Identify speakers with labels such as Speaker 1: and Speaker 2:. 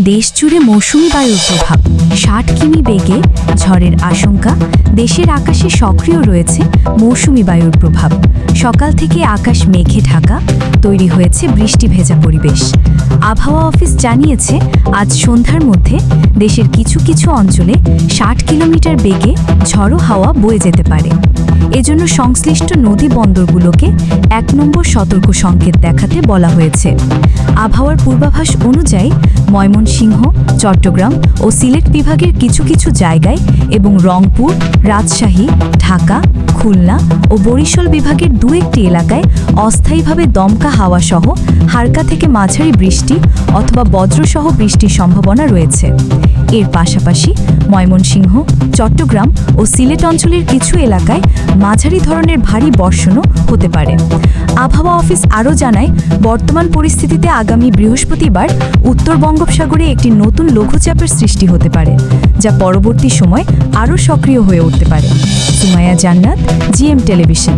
Speaker 1: দেশ জুড়ে মৌসুমি বায়ুর প্রভাব। ষাট কিমি বেগে ঝড়ের আশঙ্কা। দেশের আকাশে সক্রিয় রয়েছে মৌসুমি বায়ুর প্রভাব। সকাল থেকে আকাশ মেঘে ঢাকা। তৈরি হয়েছে বৃষ্টি ভেজা পরিবেশ। আবহাওয়া অফিস জানিয়েছে, আজ সন্ধ্যার মধ্যে দেশের কিছু কিছু অঞ্চলে ষাট কিলোমিটার বেগে ঝড়ো হাওয়া বয়ে যেতে পারে। এজন্য সংশ্লিষ্ট নদী বন্দরগুলোকে এক নম্বর সতর্ক সংকেত দেখাতে বলা হয়েছে। আবহাওয়ার পূর্বাভাস অনুযায়ী ময়মনসিংহ, চট্টগ্রাম ও সিলেট বিভাগের কিছু কিছু জায়গায় এবং রংপুর, রাজশাহী, ঢাকা, খুলনা ও বরিশাল বিভাগের দু একটি এলাকায় অস্থায়ীভাবে দমকা হাওয়া সহ হালকা থেকে মাঝারি বৃষ্টি অথবা বজ্রসহ বৃষ্টির সম্ভাবনা রয়েছে। এর পাশাপাশি ময়মনসিংহ, চট্টগ্রাম ও সিলেট অঞ্চলের কিছু এলাকায় মাঝারি ধরনের ভারী বর্ষণও হতে পারে। আবহাওয়া অফিস আরও জানায়, বর্তমান পরিস্থিতিতে আগামী বৃহস্পতিবার উত্তর বঙ্গোপসাগরে একটি নতুন লঘুচাপের সৃষ্টি হতে পারে, যা পরবর্তী সময় আরও সক্রিয় হয়ে উঠতে পারে। সুমায়া জান্নাত, জিএম টেলিভিশন।